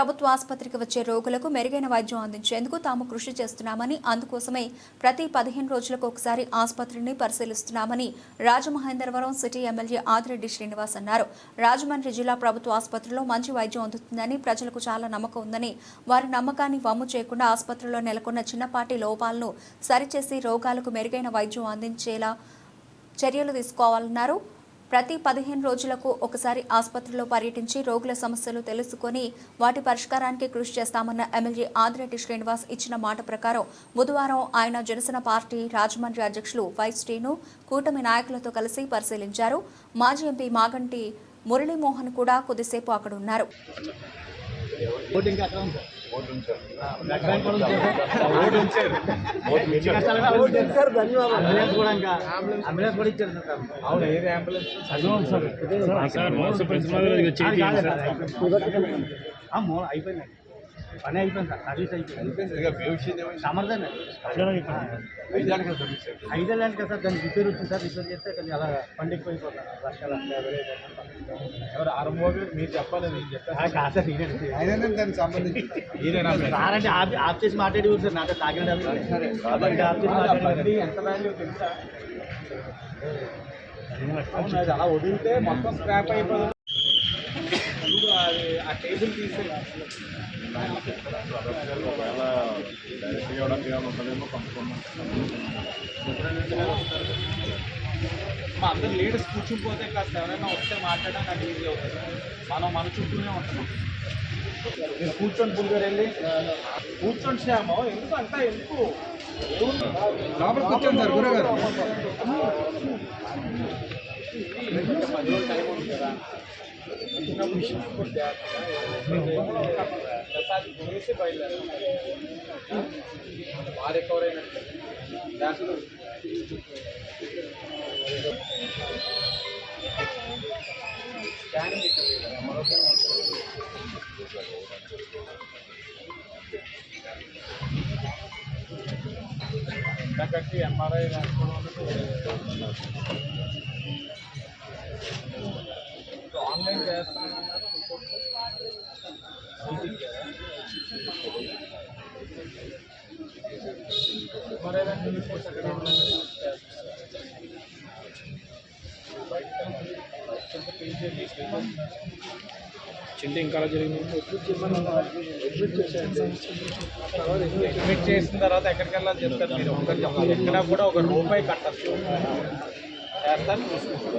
ప్రభుత్వ ఆసుపత్రికి వచ్చే రోగులకు మెరుగైన వైద్యం అందించేందుకు తాము కృషి చేస్తున్నామని అందుకోసమే ప్రతి పదిహేను రోజులకు ఒకసారి ఆసుపత్రిని పరిశీలిస్తున్నామని రాజమహేంద్రవరం సిటీ ఎమ్మెల్యే ఆదిరెడ్డి శ్రీనివాస్ అన్నారు. రాజమండ్రి జిల్లా ప్రభుత్వ ఆసుపత్రిలో మంచి వైద్యం అందుతుందని ప్రజలకు చాలా నమ్మకం ఉందని వారి నమ్మకాన్ని వమ్ము చేయకుండా ఆసుపత్రిలో నెలకొన్న చిన్నపాటి లోపాలను సరిచేసి రోగాలకు మెరుగైన వైద్యం అందించేలా చర్యలు తీసుకోవాలన్నారు. ప్రతి పదిహేను రోజులకు ఒకసారి ఆసుపత్రిలో పర్యటించి రోగుల సమస్యలు తెలుసుకొని వాటి పరిష్కారానికి కృషి చేస్తామన్న ఎమ్మెల్యే ఆదిరెడ్డి శ్రీనివాస్ ఇచ్చిన మాట ప్రకారం బుధవారం ఆయన జనసేన పార్టీ రాజమండ్రి అధ్యక్షులు వై శ్రీను కూటమి నాయకులతో కలిసి పరిశీలించారు. మాజీ ఎంపీ మాగంటి మురళీమోహన్ కూడా కొద్దిసేపు అక్కడ ఉన్నారు ఓటింగ్ అక్కడ ఉంది సార్ ధన్యవాదాలు అంబులెన్స్ కూడా ఇంకా అంబులెన్స్ కూడా ఇచ్చారు సార్ అవును ఏది అంబులెన్స్ సార్ మోస పరిశ్రమలో వచ్చి అయిపోయింది పని అయిపోయింది సార్ సర్వీస్ అయిపోయింది. సమర్థన. ఐదేళ్ళు కదా సార్ దానికి రిపేర్ వచ్చింది సార్ రిపేర్ చేస్తే కొంచెం అలా పండిపోయిపోతాను వర్షాలు ఎవరు ఆరంభోగి మీరు చెప్పాలి నేను చెప్పాను కాదు సార్ నేనే దానికి సంబంధించి. సారంటే ఆఫ్ ఆఫ్ చేసి మాట్లాడి సార్ నాకు తాగిన ఆఫ్ చేసి ఎంత వాల్యూ తెలుసా? అలా వదిలితే మొత్తం స్క్రాప్ అయిపోతుంది. అది ఆ టేబుల్ తీసే మా అందరు లీడర్స్ కూర్చునిపోతే కాస్త ఎవరైనా వస్తే మాట్లాడడం నాకు ఈజీ అవుతుంది. మనం మన చుట్టూనే ఉంటున్నాం. మీరు కూర్చొని పుల్గారు వెళ్ళి కూర్చొని శ్యామో ఎందుకు అంతా ఎందుకు? లోపల కూర్చోండి సార్ గురుగారు పది రోజులు టైం ఉంది కదా. ప్రసాద్ వేసి బయలుదేరారు బాగా రికవర్ అయినట్టు దాంట్లో స్కానింగ్ ఇక్కడ లేదు. మరొక కట్టి ఎంఆర్ఐ ఆన్లైన్ చేస్తానన్నారు మరి ఏదైనా రిపోర్ట్స్ అక్కడ చింత ఇంకా అలా జరిగింది అడ్మిట్ చేసిన తర్వాత ఎక్కడికి వెళ్ళాలి చెప్తారు మీరు ఒకటి చెప్పాలి ఎక్కడ కూడా ఒక రూపాయి కట్టచ్చు చేస్తారు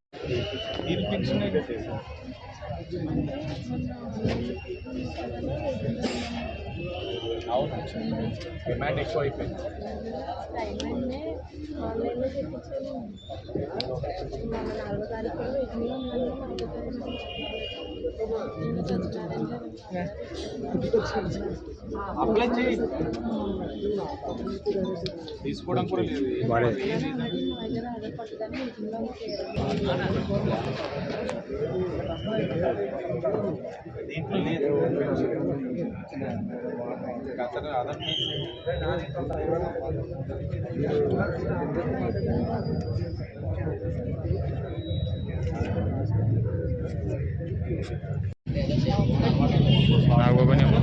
వెళ్ళు పెట్టాపురంకి అవును. డిమాండ్ ఎక్కువ అయిపోయింది అప్లై చేయి తీసుకోవడం కూడా లేదు దీంట్లో లేదు అతను అదర్ నాగోబని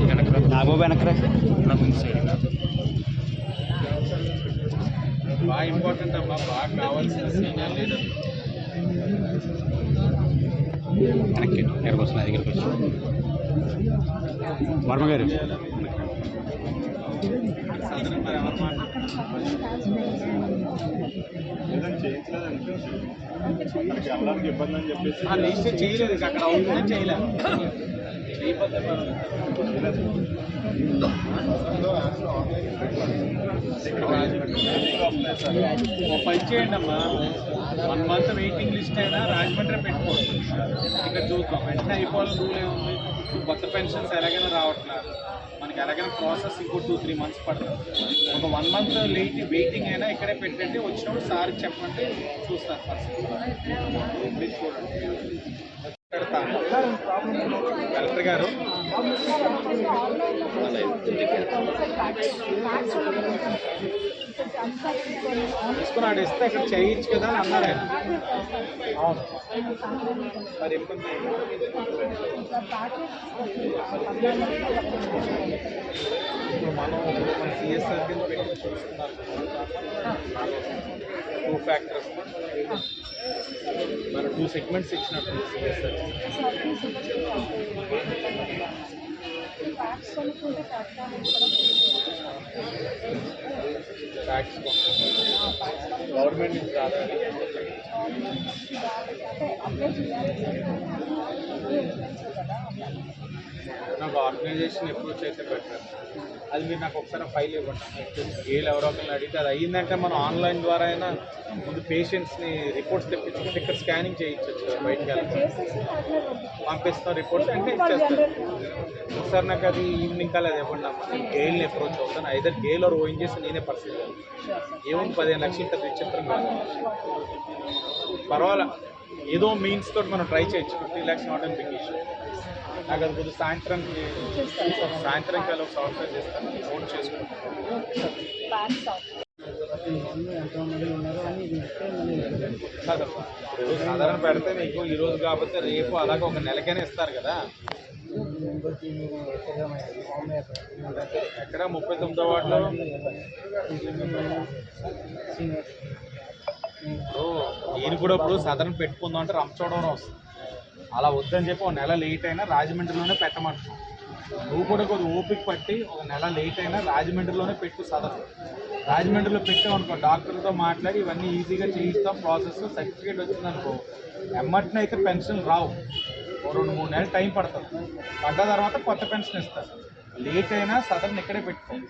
వెనక నాగోబు వెనకరా నాకు ఉంది సైడ్ బాగా ఇంపార్టెంట్ అమ్మా బాగా కావాల్సిన సీనియర్ లీడర్ వెనక్కి ఎక్కడికి వస్తున్నా దగ్గరికి వచ్చి వర్మ గారు ఆ లిస్ట్ చేయలేదు అక్కడ అవుతుందని చేయలేదు చేయకపోతే ఒక పని చేయండి అమ్మా. వన్ మంత్ వెయిటింగ్ లిస్ట్ అయినా రాజమండ్రి పెట్టుకోవచ్చు. ఇక్కడ చూద్దాం. వెంటనే అయిపోవాలని రూల్ ఏముంది? కొత్త పెన్షన్స్ ఎలాగైనా రావట్లేదు. మనకి ఎలాగైనా ప్రాసెస్ ఇంకో టూ త్రీ మంత్స్ పడుతుంది. ఒక వన్ మంత్ లేట్ వెయిటింగ్ అయినా ఇక్కడే పెట్టండి. వచ్చినప్పుడు సార్ చెప్పండి చూస్తారు ఫస్ట్ చూడండి కలెక్టర్ గారు. తీసుకున్నాడు ఇస్తే ఇక్కడ చేయొచ్చు కదా అని అన్నారు ఆయన. అవును. మరి ఇప్పుడు మనం మన సిఎస్ఆర్ కింద పెట్టి చూస్తున్నారు టూ ఫ్యాక్టర్స్ మన టూ సెగ్మెంట్స్ ఇచ్చినట్టు సిఎస్ఆర్ ట్యాక్స్ గవర్నమెంట్ నుంచి రాదా నాకు ఆర్గనైజేషన్ అప్రోచ్ అయితే బెటర్ అది మీరు నాకు ఒకసారి ఫైల్ ఇవ్వండి. ఏళ్ళు ఎవరో ఒకరిని అడిగితే అది అయ్యిందంటే మనం ఆన్లైన్ ద్వారా అయినా ముందు పేషెంట్స్ని రిపోర్ట్స్ తెప్పించుకుంటే ఇక్కడ స్కానింగ్ చేయించవచ్చు కదా బయటకు వెళ్ళి పంపిస్తాం. రిపోర్ట్స్ అంటే ఇచ్చేస్తారు. ఒకసారి నాకు అది ఈవినింగ్ కల్లా అది ఇవ్వండి అమ్మా. గేల్ని అప్రోచ్ అవుతాను. ఐదర్ గేల్ ఆర్ ఓఎన్ చేసి నేనే పరిస్థితి ఏముంది పదిహేను లక్షలు పెద్ద విచిత్రం కాదు. పర్వాలా. ఏదో మీన్స్ తోటి మనం ట్రై చేయొచ్చు. Fifty lakhs not and big issue నాకు అది కొద్దిగా సాయంత్రం సాయంత్రం కాలం సాఫ్ట్వేర్ చేస్తాను ఫోన్ చేసుకుంటాను సాధారణ పెడితే మీకు ఈరోజు కాకపోతే రేపు అలాగే ఒక నెలకైనా ఇస్తారు కదా. ఎక్కడ ముప్పై తొమ్మిదో వాటిలో ఇప్పుడు నేను కూడా ఇప్పుడు సదరన్ పెట్టుకుందాం అంటే రంపచోడవరం వస్తుంది. అలా వద్దని చెప్పి ఒక నెల లేట్ అయినా రాజమండ్రిలోనే పెట్టమంటున్నాం. నువ్వు కూడా కొద్దిగా ఓపిక పట్టి ఒక నెల లేట్ అయినా రాజమండ్రిలోనే పెట్టు సదరు. రాజమండ్రిలో పెట్టాం అనుకో డాక్టర్తో మాట్లాడి ఇవన్నీ ఈజీగా చేయిస్తాం ప్రాసెస్ సర్టిఫికేట్ వచ్చిందనుకో ఎమ్మటినైతే అయితే పెన్షన్ రావు. ఓ రెండు మూడు నెలలు టైం పడుతుంది. పడ్డ తర్వాత కొత్త పెన్షన్ ఇస్తారు. లేట్ అయినా సదరన్ ఇక్కడే పెట్టుకోండి.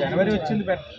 జనవరి వచ్చింది బెటర్.